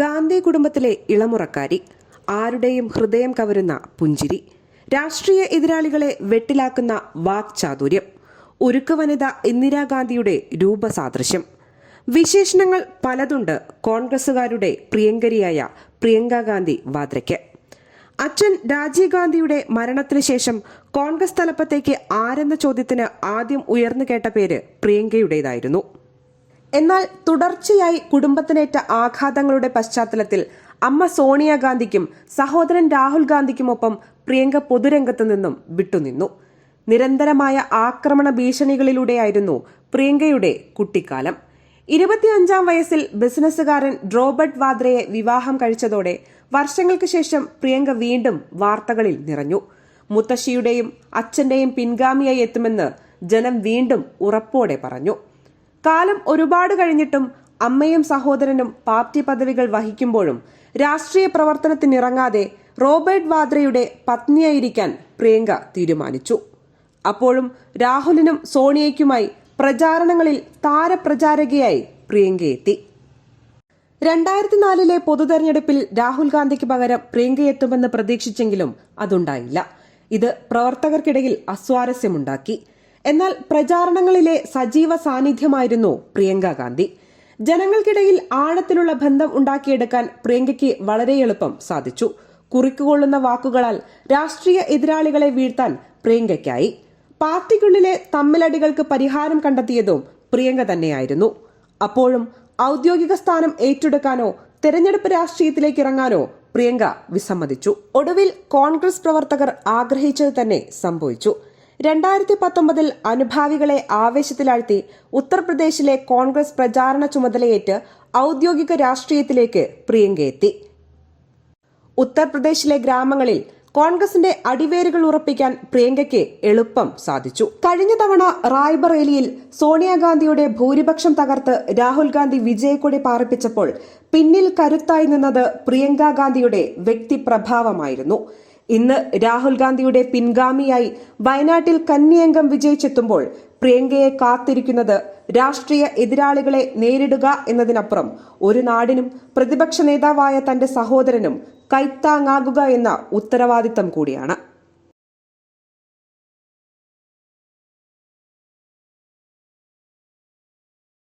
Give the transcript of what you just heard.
ഗാന്ധി കുടുംബത്തിലെ ഇളമുറക്കാരി ആരുടെയും ഹൃദയം കവരുന്ന പുഞ്ചിരി രാഷ്ട്രീയ എതിരാളികളെ വെട്ടിലാക്കുന്ന വാക്ചാതുര്യം ഉരുക്ക് വനിത ഇന്ദിരാഗാന്ധിയുടെ രൂപസാദൃശ്യം. വിശേഷണങ്ങൾ പലതുണ്ട് കോൺഗ്രസുകാരുടെ പ്രിയങ്കരിയായ പ്രിയങ്ക ഗാന്ധി വാദ്രയ്ക്ക്. അച്ഛൻ രാജീവ് ഗാന്ധിയുടെ മരണത്തിന് ശേഷം കോൺഗ്രസ് തലപ്പത്തേക്ക് ആരെന്ന ചോദ്യത്തിന് ആദ്യം ഉയർന്നു കേട്ട പേര് പ്രിയങ്കയുടേതായിരുന്നു. എന്നാൽ തുടർച്ചയായി കുടുംബത്തിനേറ്റ ആഘാതങ്ങളുടെ പശ്ചാത്തലത്തിൽ അമ്മ സോണിയാഗാന്ധിക്കും സഹോദരൻ രാഹുൽ ഗാന്ധിക്കുമൊപ്പം പ്രിയങ്ക പൊതുരംഗത്ത് നിന്നും വിട്ടുനിന്നു. നിരന്തരമായ ആക്രമണ ഭീഷണികളിലൂടെയായിരുന്നു പ്രിയങ്കയുടെ കുട്ടിക്കാലം. ഇരുപത്തിയഞ്ചാം വയസ്സിൽ ബിസിനസ്സുകാരൻ റോബർട്ട് വാദ്രയെ വിവാഹം കഴിച്ചതോടെ വർഷങ്ങൾക്ക് ശേഷം പ്രിയങ്ക വീണ്ടും വാർത്തകളിൽ നിറഞ്ഞു. മുത്തശ്ശിയുടെയും അച്ഛന്റെയും പിൻഗാമിയായി എത്തുമെന്ന് ജനം വീണ്ടും ഉറപ്പോടെ പറഞ്ഞു. കാലം ഒരുപാട് കഴിഞ്ഞിട്ടും അമ്മയും സഹോദരനും പാർട്ടി പദവികൾ വഹിക്കുമ്പോഴും രാഷ്ട്രീയ പ്രവർത്തനത്തിനിറങ്ങാതെ റോബർട്ട് വാദ്രയുടെ പത്നിയായിരിക്കാൻ പ്രിയങ്ക തീരുമാനിച്ചു. അപ്പോഴും രാഹുലിനും സോണിയയ്ക്കുമായി പ്രചാരണങ്ങളിൽ താരപ്രചാരകയായി പ്രിയങ്കയെത്തി രണ്ടായിരത്തി നാലിലെ പൊതുതെരഞ്ഞെടുപ്പിൽ രാഹുൽ ഗാന്ധിക്ക് പകരം പ്രിയങ്ക എത്തുമെന്ന് പ്രതീക്ഷിച്ചെങ്കിലും അതുണ്ടായില്ല. ഇത് പ്രവർത്തകർക്കിടയിൽ അസ്വാരസ്യമുണ്ടാക്കി. എന്നാൽ പ്രചാരണങ്ങളിലെ സജീവ സാന്നിധ്യമായിരുന്നു പ്രിയങ്ക ഗാന്ധി. ജനങ്ങൾക്കിടയിൽ ആഴത്തിലുള്ള ബന്ധം ഉണ്ടാക്കിയെടുക്കാൻ പ്രിയങ്കയ്ക്ക് വളരെ എളുപ്പം സാധിച്ചു. കുറിക്കുകൊള്ളുന്ന വാക്കുകളാൽ രാഷ്ട്രീയ എതിരാളികളെ വീഴ്ത്താൻ പ്രിയങ്കയ്ക്കായി. പാർട്ടിക്കുള്ളിലെ തമ്മിലടികൾക്ക് പരിഹാരം കണ്ടെത്തിയതും പ്രിയങ്ക തന്നെയായിരുന്നു. അപ്പോഴും ഔദ്യോഗിക സ്ഥാനം ഏറ്റെടുക്കാനോ തെരഞ്ഞെടുപ്പ് രാഷ്ട്രീയത്തിലേക്ക് ഇറങ്ങാനോ പ്രിയങ്ക വിസമ്മതിച്ചു. ഒടുവിൽ കോൺഗ്രസ് പ്രവർത്തകർ ആഗ്രഹിച്ചത് തന്നെ സംഭവിച്ചു. രണ്ടായിരത്തി പത്തൊമ്പതിൽ അനുഭാവികളെ ആവേശത്തിലാഴ്ത്തി ഉത്തർപ്രദേശിലെ കോൺഗ്രസ് പ്രചാരണ ചുമതലയേറ്റ് ഔദ്യോഗിക രാഷ്ട്രീയത്തിലേക്ക് പ്രിയങ്ക എത്തി. ഉത്തർപ്രദേശിലെ ഗ്രാമങ്ങളിൽ കോൺഗ്രസിന്റെ അടിവേരുകൾ ഉറപ്പിക്കാൻ പ്രിയങ്കയ്ക്ക് എളുപ്പം സാധിച്ചു. കഴിഞ്ഞ തവണ റായ്ബറേലിയിൽ സോണിയാഗാന്ധിയുടെ ഭൂരിപക്ഷം തകർത്ത് രാഹുൽ ഗാന്ധി വിജയക്കൊടി പാർപ്പിച്ചപ്പോൾ പിന്നിൽ കരുത്തായി നിന്നത് പ്രിയങ്ക ഗാന്ധിയുടെ വ്യക്തിപ്രഭാവമായിരുന്നു. ഇന്ന് രാഹുൽ ഗാന്ധിയുടെ പിൻഗാമിയായി വയനാട്ടിൽ കന്നിയംഗം വിജയിച്ചെത്തുമ്പോൾ പ്രിയങ്കയെ കാത്തിരിക്കുന്നത് രാഷ്ട്രീയ എതിരാളികളെ നേരിടുക എന്നതിനപ്പുറം ഒരു നാടിനും പ്രതിപക്ഷ നേതാവായ തന്റെ സഹോദരനും കൈത്താങ്ങാകുക എന്ന ഉത്തരവാദിത്തം കൂടിയാണ്